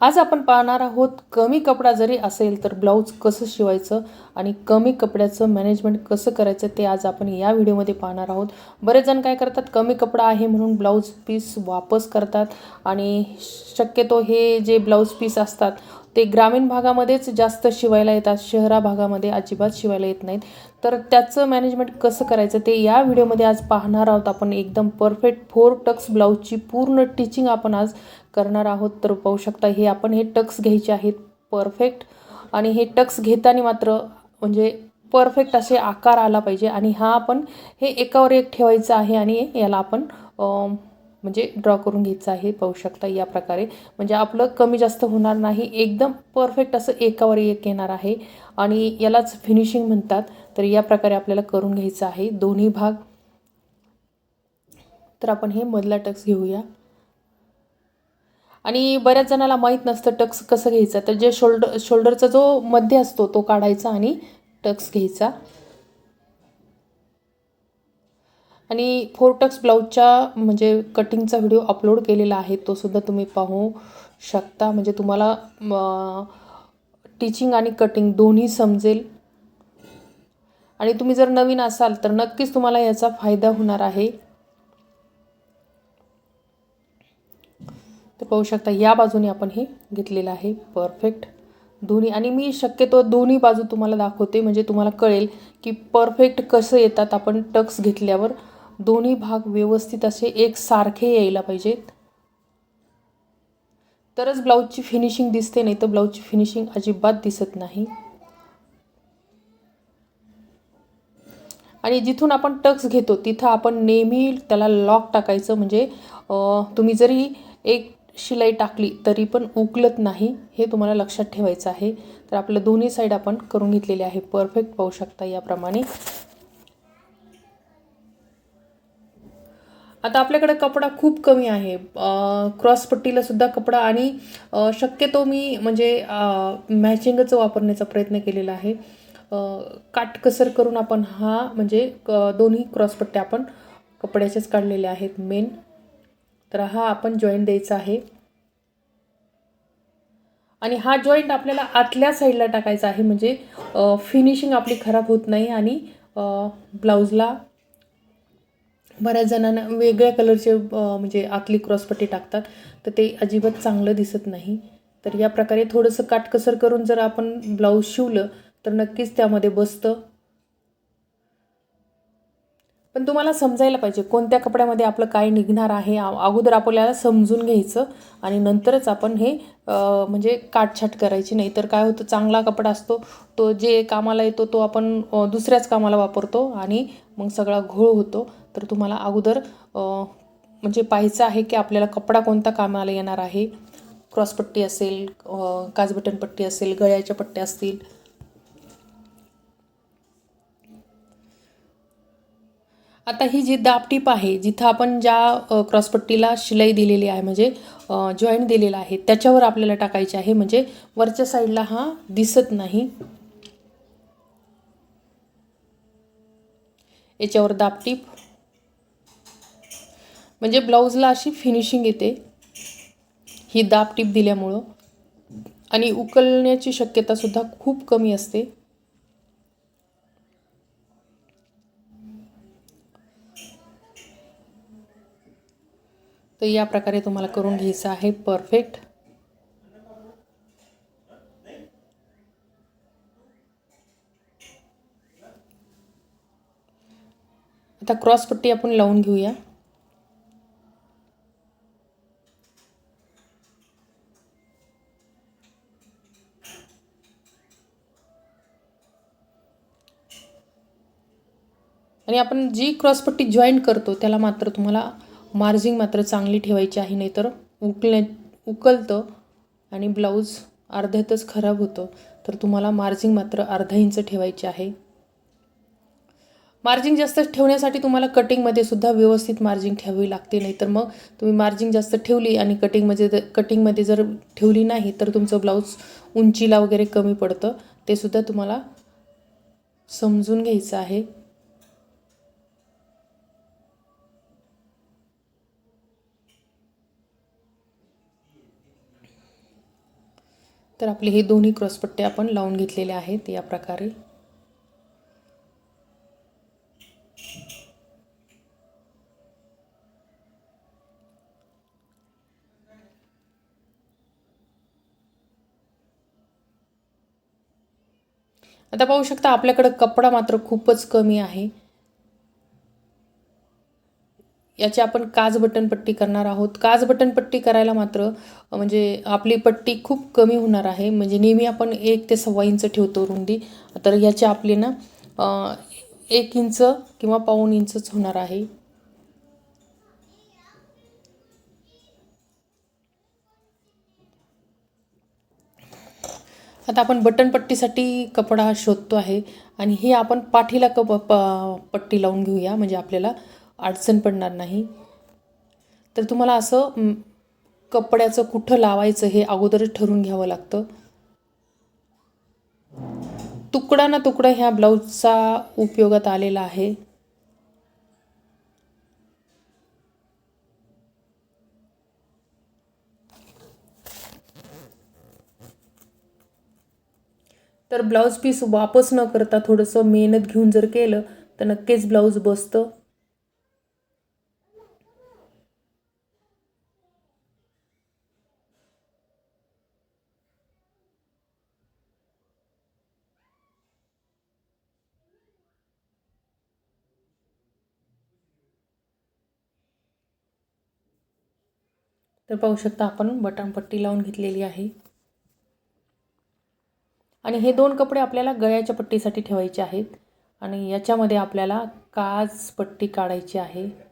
आज आपण पाहणार आहोत कमी कपडा जरी असेल तर ब्लाऊज कसं शिवायचं आणि कमी कपड्याचं मॅनेजमेंट कसं करायचं ते आज आपण या व्हिडिओमध्ये पाहणार आहोत. बरेच जण काय करतात कमी कपडा आहे म्हणून ब्लाऊज पीस वापस करतात आणि शक्यतो हे जे ब्लाऊज पीस असतात ते ग्रामीण भागामध्येच जास्त शिवायला येतात शहरा भागामध्ये अजिबात शिवायला येत नाहीत. तर त्याचं मॅनेजमेंट कसं करायचं ते या व्हिडिओमध्ये आज पाहणार आहोत. आपण एकदम परफेक्ट फोर टक्स ब्लाऊजची पूर्ण टिचिंग आपण आज करणार आहोत तर पाहू शकता हे आपण हे टक्स घ्यायचे आहेत परफेक्ट आणि हे टक्स घेताना मात्र म्हणजे परफेक्ट असे आकार आला पाहिजे आणि हा आपण हे एकावर एक ठेवायचं आहे आणि याला आपण म्हणजे ड्रॉ करून घ्यायचं आहे पाहू शकता या प्रकारे. म्हणजे आपलं कमी जास्त होणार नाही एकदम परफेक्ट असं एकावर एक येणार आहे. आणि यालाच फिनिशिंग म्हणतात तर या प्रकारे आपल्याला करून घ्यायचं आहे दोन्ही भाग. तर आपण हे मधला टक्स घेऊया. आणि बऱ्याच जणाला माहीत नसतं टक्स कसं घ्यायचं. तर जे शोल्डर शोल्डरचा जो मध्य असतो तो काढायचा आणि टक्स घ्यायचा. आणि फोर टक्स ब्लाऊजच्या म्हणजे कटिंगचा व्हिडिओ अपलोड केलेला आहे तो सुद्धा तुम्ही पाहू शकता. म्हणजे तुम्हाला टीचिंग आणि कटिंग दोन्ही समजेल. आणि तुम्ही जर नवीन असाल तर नक्कीच तुम्हाला याचा फायदा होणार आहे. तर पाहू शकता या बाजूने आपण हे घेतलेलं आहे. परफेक्ट दोन्ही आणि मी शक्यतो दोन्ही बाजू तुम्हाला दाखवते. म्हणजे तुम्हाला कळेल की परफेक्ट कसं येतात आपण टक्स घेतल्यावर. दोन्ही भाग व्यवस्थित असे एक सारखे यायला पाहिजेत तरच ब्लाऊजची फिनिशिंग दिसते नाही तर ब्लाऊजची फिनिशिंग अजिबात दिसत नाही. आणि जिथून आपण टक्स घेतो तिथं आपण नेहमी त्याला लॉक टाकायचं. म्हणजे तुम्ही जरी एक शिलाई टाकली तरी पण उकलत नाही हे तुम्हाला लक्षात ठेवायचं आहे. तर आपलं दोन्ही साईड आपण करून घेतलेले आहे. परफेक्ट पाहू शकता याप्रमाणे. आता आपल्याकडे कपडा खूप कमी आहे. क्रॉसपट्टीलासुद्धा सुद्धा कपडा आणि शक्यतो मी म्हणजे मॅचिंगच वापरण्याचा प्रयत्न केलेला आहे. काटकसर करून आपण हा म्हणजे क दोन्ही क्रॉसपट्ट्या आपण कपड्याचेच काढलेल्या आहेत. मेन तर हा आपण जॉईंट द्यायचा आहे. आणि हा जॉईंट आपल्याला आतल्या साईडला टाकायचा आहे म्हणजे फिनिशिंग आपली खराब होत नाही आणि ब्लाऊजला बऱ्याच जणांना वेगळ्या कलरचे म्हणजे आतली क्रॉसपट्टी टाकतात तर ते अजिबात चांगलं दिसत नाही. तर या प्रकारे थोडंसं काटकसर करून जर आपण ब्लाऊज शिवलं तर नक्कीच त्यामध्ये बसतं. पण तुम्हाला समजायला पाहिजे कोणत्या कपड्यामध्ये आपलं काय निघणार आहे अगोदर आपल्याला समजून घ्यायचं आणि नंतरच आपण हे म्हणजे काटछाट करायची. नाही तर काय होतं चांगला कपडा असतो तो जे कामाला येतो तो आपण दुसऱ्याच कामाला वापरतो आणि मग सगळा घोळ होतो. तर तुम्हाला अगोदर म्हणजे पाहायचं आहे की आपल्याला कपडा कोणता कामाला येणार आहे. क्रॉसपट्टी असेल अ, काजबटन पट्टी असेल गळ्याच्या पट्ट्या असतील आता ही जी दाबटीप आहे जिथं आपण ज्या क्रॉसपट्टीला शिलाई दिलेली आहे म्हणजे जॉईंट दिलेला आहे त्याच्यावर आपल्याला टाकायचे आहे म्हणजे वरच्या साईडला हा दिसत नाही. याच्यावर दाबटीप म्हणजे ब्लाऊजला अशी फिनिशिंग येते ही दाबटीप दिल्यामुळं. आणि उकलण्याची शक्यतासुद्धा खूप कमी असते. तर या प्रकारे तुम्हाला करून घ्यायचं आहे. परफेक्ट आता क्रॉसपट्टी आपण लावून घेऊया. आणि आपण जी क्रॉसपट्टी जॉईंट करतो त्याला मात्र तुम्हाला मार्जिंग मात्र चांगली ठेवायची आहे नाहीतर उकल्या उकलतं आणि ब्लाऊज अर्ध्यातच खराब होतं. तर तुम्हाला मार्जिंग मात्र अर्धा इंच ठेवायची आहे. मार्जिंग जास्त ठेवण्यासाठी तुम्हाला कटिंगमध्ये सुद्धा व्यवस्थित मार्जिंग ठेवावी लागते नाही तर मग तुम्ही मार्जिंग जास्त ठेवली आणि कटिंगमध्ये कटिंगमध्ये जर ठेवली नाही तर तुमचं ब्लाऊज उंचीला वगैरे कमी पडतं. ते सुद्धा तुम्हाला समजून घ्यायचं आहे. तर आपले हे दोन्ही क्रॉसपट्टे आपण लावून घेतलेले आहेत या प्रकारे. आता पाहू शकता आपल्याकडं कपडा मात्र खूपच कमी आहे. याची आपण काज बटन पट्टी करणार आहोत. काज बटन पट्टी करायला मात्र म्हणजे आपली पट्टी खूप कमी होणार आहे. म्हणजे नेहमी आपण एक ते सव्वा इंच ठेवतो रुंदी. तर याची आपली ना एक इंच किंवा पाऊण इंचच होणार आहे. आता आपण बटन पट्टीसाठी कपडा शोधतो आहे. आणि हे आपण पाठीला कप प पट्टी लावून घेऊया. म्हणजे आपल्याला अडचण पडणार नाही. तर तुम्हाला असं कपड्याचं कुठं लावायचं हे अगोदरच ठरवून घ्यावं लागतं. तुकडा ना तुकडा ह्या ब्लाऊजचा उपयोगात आलेला आहे. तर ब्लाऊज पीस वापस न करता थोडंसं मेहनत घेऊन जर केलं तर नक्कीच ब्लाऊज बसतं. तर पाहू शकता आपण बटनपट्टी लावून घेतलेली आहे. आणि हे दोन कपडे आपल्याला गळ्याच्या पट्टीसाठी ठेवायचे आहेत. आणि याच्यामध्ये आपल्याला काज पट्टी काढायची आहे.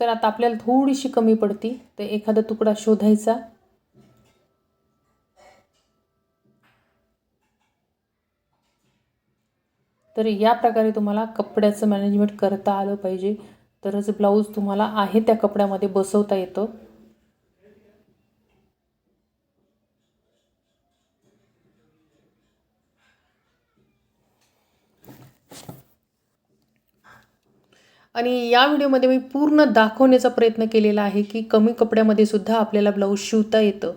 तर आता आपल्याला थोडीशी कमी पडती. तर एखादा तुकडा शोधायचा. तर या प्रकारे तुम्हाला कपड्याचं मॅनेजमेंट करता आलं पाहिजे. तरच ब्लाऊज तुम्हाला आहे त्या कपड्यामध्ये बसवता येतं. आणि या व्हिडिओमध्ये मी पूर्ण दाखवण्याचा प्रयत्न केलेला आहे की कमी कपड्यामध्ये सुद्धा आपल्याला ब्लाऊज शिवता येतं.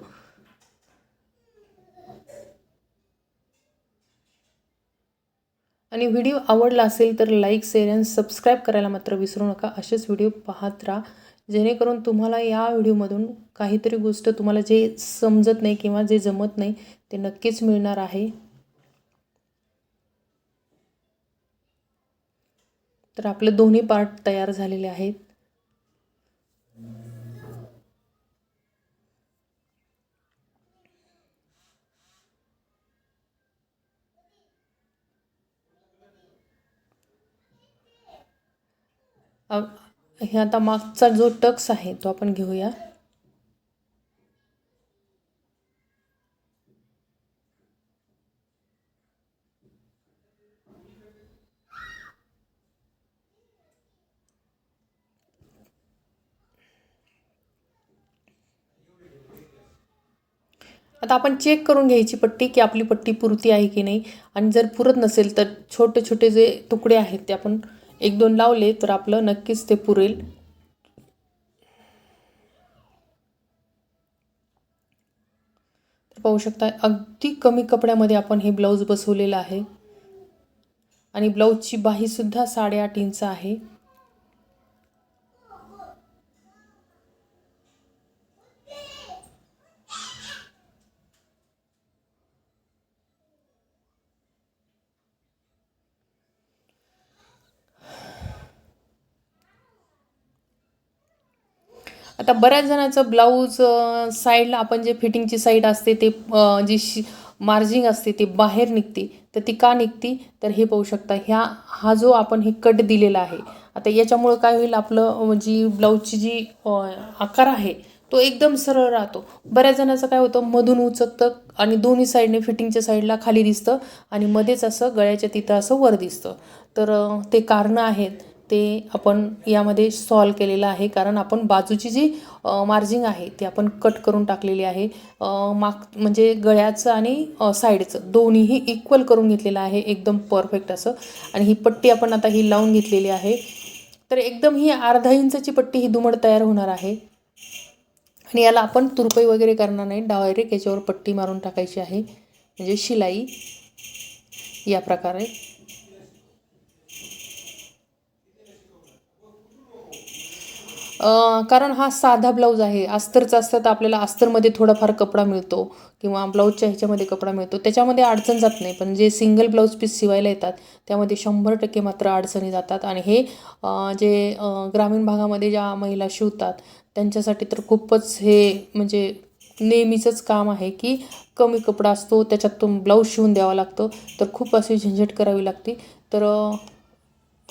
आणि व्हिडिओ आवडला असेल तर लाईक शेअर आणि सबस्क्राईब करायला मात्र विसरू नका. असेच व्हिडिओ पाहत राहा. जेणेकरून तुम्हाला या व्हिडिओमधून काहीतरी गोष्ट तुम्हाला जे समजत नाही किंवा जे जमत नाही ते नक्कीच मिळणार आहे. तर आपले दोन्ही पार्ट तयार झालेले आहेत. हे आता मागचा जो टक्स आहे तो आपण घेऊया. आता आपण चेक करून घ्यायची पट्टी की आपली पट्टी पुरती आहे की नाही. आणि जर पुरत नसेल तर छोटे छोटे जे तुकडे आहेत ते आपण एक दोन लावले तर आपलं नक्कीच ते पुरेल. तर पाहू शकता अगदी कमी कपड्यामध्ये आपण हे ब्लाऊज बसवलेलं आहे. आणि ब्लाऊजची बाहीसुद्धा साडेआठ इंच आहे. आता बऱ्याच जणांचं ब्लाऊज साईडला आपण जे फिटिंगची साईड असते ते जी शि मार्जिंग असते ती बाहेर निघते तर ती का निघते? तर हे पाहू शकता ह्या हा जो आपण हे कट दिलेला आहे आता याच्यामुळं काय होईल आपलं जी ब्लाऊजची जी आकार आहे तो एकदम सरळ राहतो. बऱ्याच जणांचं काय होतं मधून उचकतं आणि दोन्ही साईडने फिटिंगच्या साईडला खाली दिसतं आणि मध्येच असं गळ्याच्या तिथं असं वर दिसतं. तर ते कारणं आहेत. ते आपण यामध्ये सॉल्व केलेलं आहे. कारण आपण बाजूची जी मार्जिंग आहे ती आपण कट करून टाकलेली आहे. माग म्हणजे गळ्याचं आणि साईडचं दोन्हीही इक्वल करून घेतलेलं आहे. एकदम परफेक्ट असं. आणि ही पट्टी आपण आता ही लावून घेतलेली आहे. तर एकदम ही अर्धा इंचाची पट्टी ही दुमड तयार होणार आहे. आणि याला आपण तुरपई वगैरे करणार नाही. डायरेक्ट याच्यावर पट्टी मारून टाकायची आहे. म्हणजे शिलाई या प्रकारे. कारण हा साधा ब्लाऊज आहे. अस्तरचा असतं तर आपल्याला अस्तरमध्ये थोडाफार कपडा मिळतो किंवा ब्लाऊजच्या ह्याच्यामध्ये कपडा मिळतो. त्याच्यामध्ये अडचण जात नाही. पण जे सिंगल ब्लाऊज पीस शिवायला येतात त्यामध्ये शंभर टक्के मात्र अडचणी जातात. आणि हे जे ग्रामीण भागामध्ये ज्या महिला शिवतात त्यांच्यासाठी तर खूपच हे म्हणजे नेहमीचंच काम आहे की कमी कपडा असतो त्याच्यात तो ब्लाऊज शिवून द्यावा लागतो. तर खूप अशी झंझट करावी लागते. तर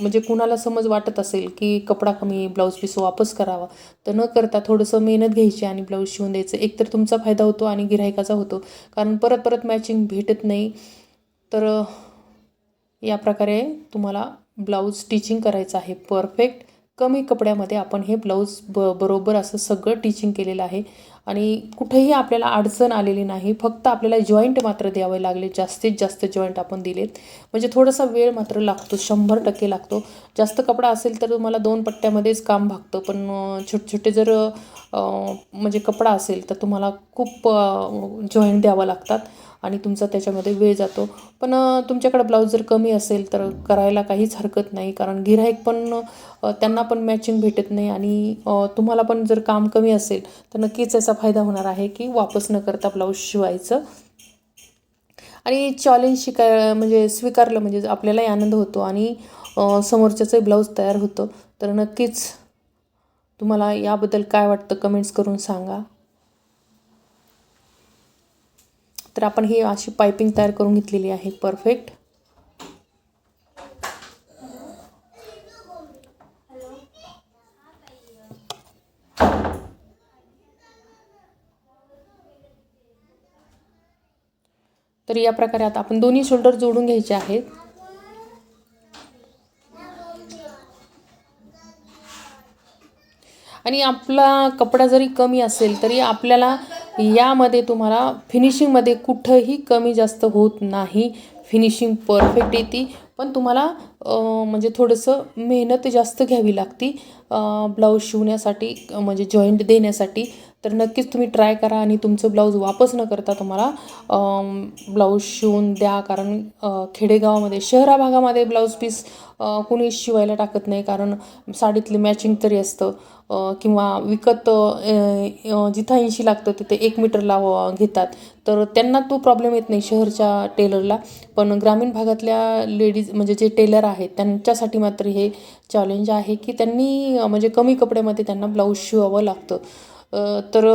म्हणजे कुणाला समज वाटत असेल की कपडा कमी ब्लाऊज पीस वापस करावा तर न करता थोडंसं मेहनत घ्यायची आणि ब्लाऊज शिवून द्यायचं. एकतर तुमचा फायदा होतो आणि गिरायकाचा होतो. कारण परत परत मॅचिंग भेटत नाही. तर या प्रकारे तुम्हाला ब्लाऊज स्टिचिंग करायचं आहे. परफेक्ट कमी कपड्यामध्ये आपण हे ब्लाऊज ब बरोबर असं सगळं टिचिंग केलेलं आहे. आणि कुठेही आपल्याला अडचण आलेली नाही. फक्त आपल्याला जॉईंट मात्र द्यावे लागले. जास्तीत जास्त जॉईंट आपण दिलेत. म्हणजे थोडासा वेळ मात्र लागतो. शंभर टक्के लागतो. जास्त कपडा असेल तर तुम्हाला दोन पट्ट्यामध्येच काम भागतं. पण छोटे छोटे जर म्हणजे कपडा असेल तर तुम्हाला खूप जॉईंट द्यावं लागतात. आणि तुमचा त्याच्यामध्ये वेळ जातो. पण तुमच्याकडं तुमच्याकडे ब्लाऊज जर कमी असेल तर करायला काहीच हरकत नाही. कारण गिऱ्हाईक पण त्यांना पण मॅचिंग भेटत नाही. आणि तुम्हाला पण जर काम कमी असेल तर नक्कीच याचा फायदा होणार आहे की वापस न करता ब्लाऊज शिवायचं. आणि चॅलेंज शिकाय म्हणजे स्वीकारलं म्हणजे आपल्यालाही आनंद होतो. आणि समोरच्याचंही ब्लाऊज तयार होतं. तर नक्कीच तुम्हाला याबद्दल काय वाटतं कमेंट्स करून सांगा. तर आपण ही अशी पायपिंग तयार करून घेतलेली आहे. परफेक्ट तर या प्रकारे आता आपण दोन्ही शोल्डर जोडून घ्यायचे आहेत. आणि आपला कपडा जरी कमी असेल तरी आपल्याला यामध्ये तुम्हाला फिनिशिंगमध्ये कुठंही कमी जास्त होत नाही. फिनिशिंग परफेक्ट येते. पण तुम्हाला म्हणजे थोडंसं मेहनत जास्त घ्यावी लागती ब्लाऊज शिवण्यासाठी म्हणजे जॉईंट देण्यासाठी. तर नक्कीच तुम्ही ट्राय करा आणि तुमचं ब्लाऊज वापस न करता तुम्हाला ब्लाऊज शिवून द्या. कारण खेडेगावामध्ये शहरा भागामध्ये ब्लाऊज पीस कुणी कोणी शिवायला टाकत नाही. कारण साडीतले मॅचिंग तरी असतं. किंवा विकत जिथं ऐंशी लागतं तिथे एक मीटर लाव घेतात. तर त्यांना तो प्रॉब्लेम येत नाही शहरच्या टेलरला पण ग्रामीण भागातल्या लेडीज म्हणजे जे टेलर आहेत त्यांच्यासाठी मात्र हे चॅलेंज आहे की त्यांनी म्हणजे कमी कपड्यामध्ये त्यांना ब्लाऊज शिवावं लागतं. तर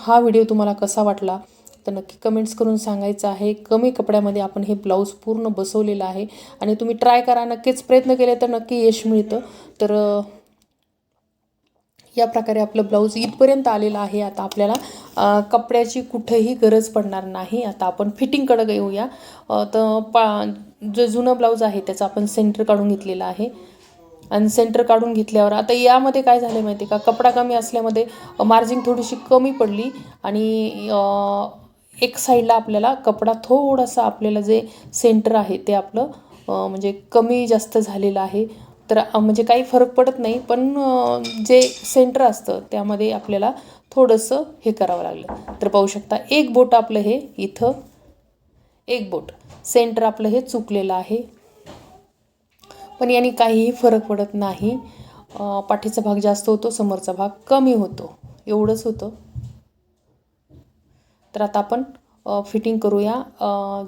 हा व्हिडिओ तुम्हाला कसा वाटला? तर नक्की कमेंट्स करून सांगायचं आहे. कमी कपड्यामध्ये आपण हे ब्लाऊज पूर्ण बसवलेलं आहे आणि तुम्ही ट्राय करा. नक्कीच प्रयत्न केले तर नक्की यश मिळतं. तर या प्रकारे आपलं ब्लाऊज इथपर्यंत आलेलं आहे आता आपल्याला. कपड्याची कुठेही गरज पडणार नाही. आता आपण फिटिंगकडं येऊया. तर पा जे जुनं ब्लाऊज आहे त्याचं आपण सेंटर काढून घेतलेलं आहे. आणि सेंटर काढून घेतल्यावर आता यामध्ये काय झालं माहिती आहे का? कपडा कमी असल्यामध्ये मार्जिन थोडीशी कमी पडली आणि एक साईडला आपल्याला कपडा थोडासा आपल्याला जे सेंटर आहे ते आपलं म्हणजे कमी जास्त झालेलं आहे. तर म्हणजे काही फरक पडत नाही. पण जे सेंटर असतं त्यामध्ये आपल्याला थोडंसं हे करावं लागलं. तर पाहू शकता एक बोट आपलं हे इथं एक बोट. सेंटर आपलं हे चुकलेलं आहे. पण याने काहीही फरक पडत नाही. पाठीचा भाग जास्त होतो समोरचा भाग कमी होतो. एवढंच होतं. तर आता आपण फिटिंग करूया.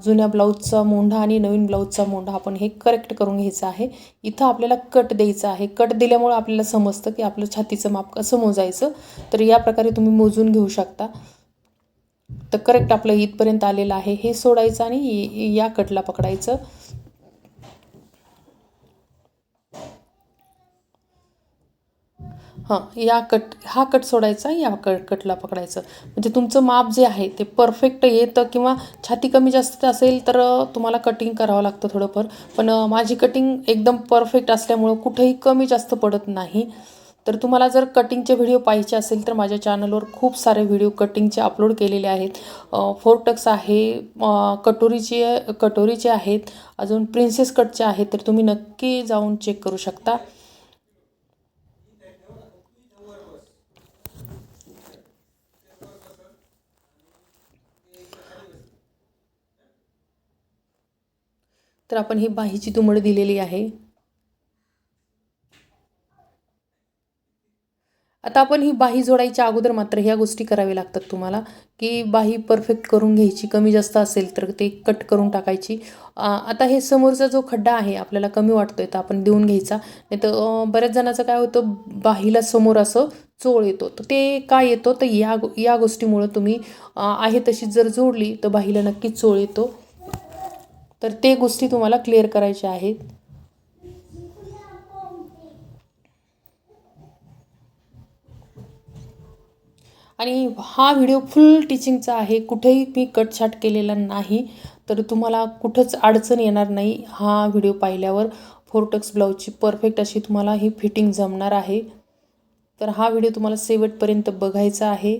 जुन्या ब्लाऊजचा मोंढा आणि नवीन ब्लाऊजचा मोंढा आपण हे करेक्ट करून घ्यायचं आहे. इथं आपल्याला कट द्यायचं आहे. कट दिल्यामुळं आपल्याला समजतं की आपलं छातीचं माप कसं मोजायचं. तर या प्रकारे तुम्ही मोजून घेऊ शकता. तर करेक्ट आपलं इथपर्यंत आलेलं आहे. हे सोडायचं आणि या कटला पकडायचं. हां या कट हा कट सोडायचा या कट कटला पकडायचं. म्हणजे तुमचं माप जे आहे ते परफेक्ट येतं किंवा छाती कमी जास्त असेल तर तुम्हाला कटिंग करावं लागतं थोडंफार. पण माझी कटिंग एकदम परफेक्ट असल्यामुळं कुठेही कमी जास्त पडत नाही. तर तुम्हाला जर कटिंगचे व्हिडिओ पाहिजे असेल तर माझ्या चॅनलवर खूप सारे व्हिडिओ कटिंगचे अपलोड केलेले आहेत. फोरटक्स आहे कटोरीचे कटोरीचे आहेत अजून प्रिन्सेस कटचे आहेत तर तुम्ही नक्की जाऊन चेक करू शकता. तर आपण ही बाहीची तुमड दिलेली आहे. आता आपण ही बाही जोडायच्या अगोदर मात्र ह्या गोष्टी कराव्या लागतात तुम्हाला की बाही परफेक्ट करून घ्यायची कमी जास्त असेल तर ते कट करून टाकायची. आता हे समोरचा जो खड्डा आहे आपल्याला कमी वाटतो आहे तर आपण देऊन घ्यायचा. नाही तर बऱ्याच जणाचं काय होतं बाहीला समोर असं चोळ येतो. तर ते काय येतो? तर या या गोष्टीमुळं तुम्ही आहे तशी जर जोडली तर बाहीला नक्कीच चोळ येतो. तर ते गोष्टी तुम्हाला क्लिअर करायच्या आहेत. आणि हा व्हिडिओ फुल टीचिंगचा आहे. कुठेही मी कटछाट केलेला नाही तर तुम्हाला कुठंच अडचण येणार नाही हा व्हिडिओ पाहिल्यावर. फोरटक्स ब्लाऊजची परफेक्ट अशी तुम्हाला ही फिटिंग जमणार आहे. तर हा व्हिडिओ तुम्हाला शेवटपर्यंत बघायचा आहे.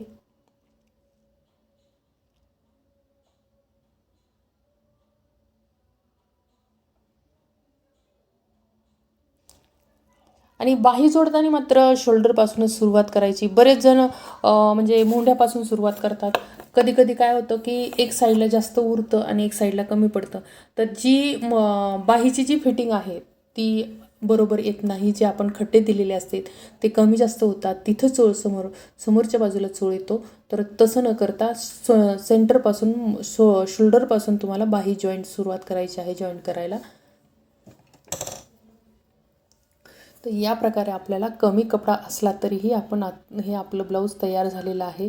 आणि बाही जोडताना मात्र शोल्डरपासूनच सुरुवात करायची. बरेच जण म्हणजे मोंढ्यापासून सुरुवात करतात. कधी कधी काय होतं की एक साईडला जास्त उरतं आणि एक साईडला कमी पडतं. तर जी बाहीची जी फिटिंग आहे ती बरोबर येत नाही. जे आपण खड्डे दिलेले असतात ते कमी जास्त होतात. तिथं चोळ समोर समोरच्या बाजूला चोळ येतो. तर तसं न करता स सेंटरपासून शो शोल्डरपासून तुम्हाला बाही जॉईंट सुरुवात करायची आहे जॉईंट करायला. तर या प्रकारे आपल्याला कमी कपडा असला तरीही आपण आत हे आपलं ब्लाऊज तयार झालेलं आहे.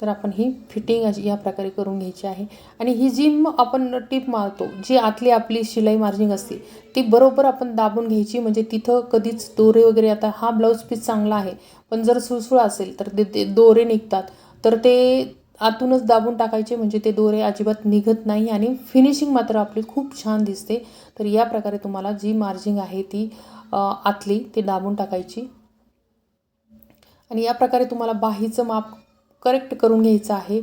तर आपण ही फिटिंग अशी या प्रकारे करून घ्यायची आहे. आणि ही जी आपण टीप मारतो जी आतली आपली शिलाई मार्जिंग असते ती बरोबर आपण दाबून घ्यायची. म्हणजे तिथं कधीच दोरे वगैरे आता हा ब्लाऊज पीस चांगला आहे पण जर सुळसुळ असेल तर ते ते दोरे निघतात. तर ते आतूनच दाबून टाकायचे म्हणजे ते दोरे अजिबात निघत नाही आणि फिनिशिंग मात्र आपली खूप छान दिसते. तर या प्रकारे तुम्हाला जी मार्जिंग आहे ती आतली ती दाबून टाकायची. आणि या प्रकारे तुम्हाला बाहीचं माप करेक्ट करून घ्यायचं आहे.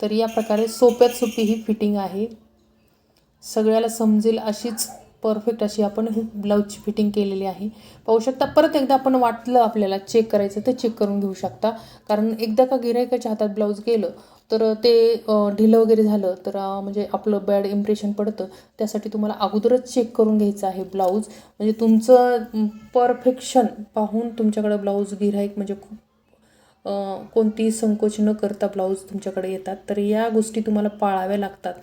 तर या प्रकारे सोप्यात सोपी ही फिटिंग आहे. सगळ्याला समजेल अशीच परफेक्ट अशी आपण ब्लाऊजची फिटिंग केलेली आहे. पाहू शकता परत एकदा आपण वाटलं आपल्याला चेक करायचं तर चेक करून घेऊ शकता. कारण एकदा का गिरायकाच्या हातात ब्लाऊज गेलं तर ते ढिलं वगैरे झालं तर म्हणजे आपलं बॅड इम्प्रेशन पडतं. त्यासाठी तुम्हाला अगोदरच चेक करून घ्यायचं आहे ब्लाऊज म्हणजे तुमचं परफेक्शन पाहून तुमच्याकडं ब्लाऊज गिरायक म्हणजे खूप कोणतीही संकोच न करता ब्लाऊज तुमच्याकडे येतात. तर या गोष्टी तुम्हाला पाळाव्या लागतात.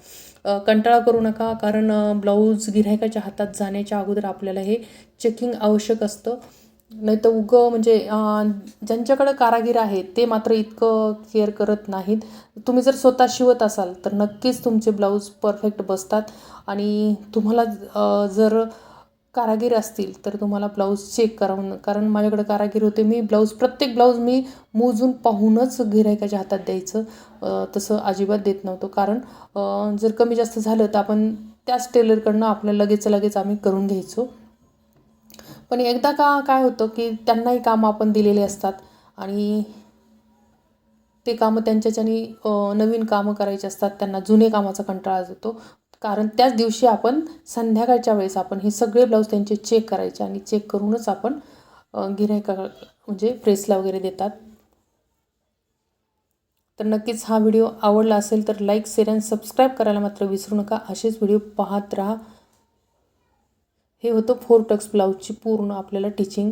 कंटाळा करू नका कारण ब्लाऊज गिऱ्हाईकाच्या हातात जाण्याच्या अगोदर आपल्याला हे चेकिंग आवश्यक असतं. नाही तर उगं म्हणजे ज्यांच्याकडं कारागीर आहेत ते मात्र इतकं केअर करत नाहीत. तुम्ही जर स्वतः शिवत असाल तर नक्कीच तुमचे ब्लाऊज परफेक्ट बसतात. आणि तुम्हाला जर कारागीर असतील तर तुम्हाला ब्लाऊज चेक करावं कारण माझ्याकडे कारागीर होते. मी ब्लाऊज प्रत्येक ब्लाऊज मी मोजून पाहूनच गिरायकाच्या हातात द्यायचं तसं अजिबात देत नव्हतं. कारण जर कमी जास्त झालं तर आपण त्याच टेलरकडनं आपलं लगेच लगेच आम्ही करून घ्यायचो. पण एकदा का काय होतं की त्यांनाही कामं आपण दिलेले असतात आणि ते कामं त्यांच्याच्यानी नवीन कामं करायचे असतात त्यांना जुने कामाचा कंटाळा येतो कारण त्याच दिवशी आपण संध्याकाळच्या वेळेस आपण हे सगळे ब्लाऊज त्यांचे चेक करायचे आणि चेक करूनच आपण गिऱ्हाईका म्हणजे प्रेसला वगैरे देतात. तर नक्कीच हा व्हिडिओ आवडला असेल तर लाईक शेअर आणि सबस्क्राईब करायला मात्र विसरू नका. असेच व्हिडिओ पाहत राहा. हे होतं फोर टक्स ब्लाऊजची पूर्ण आपल्याला टिचिंग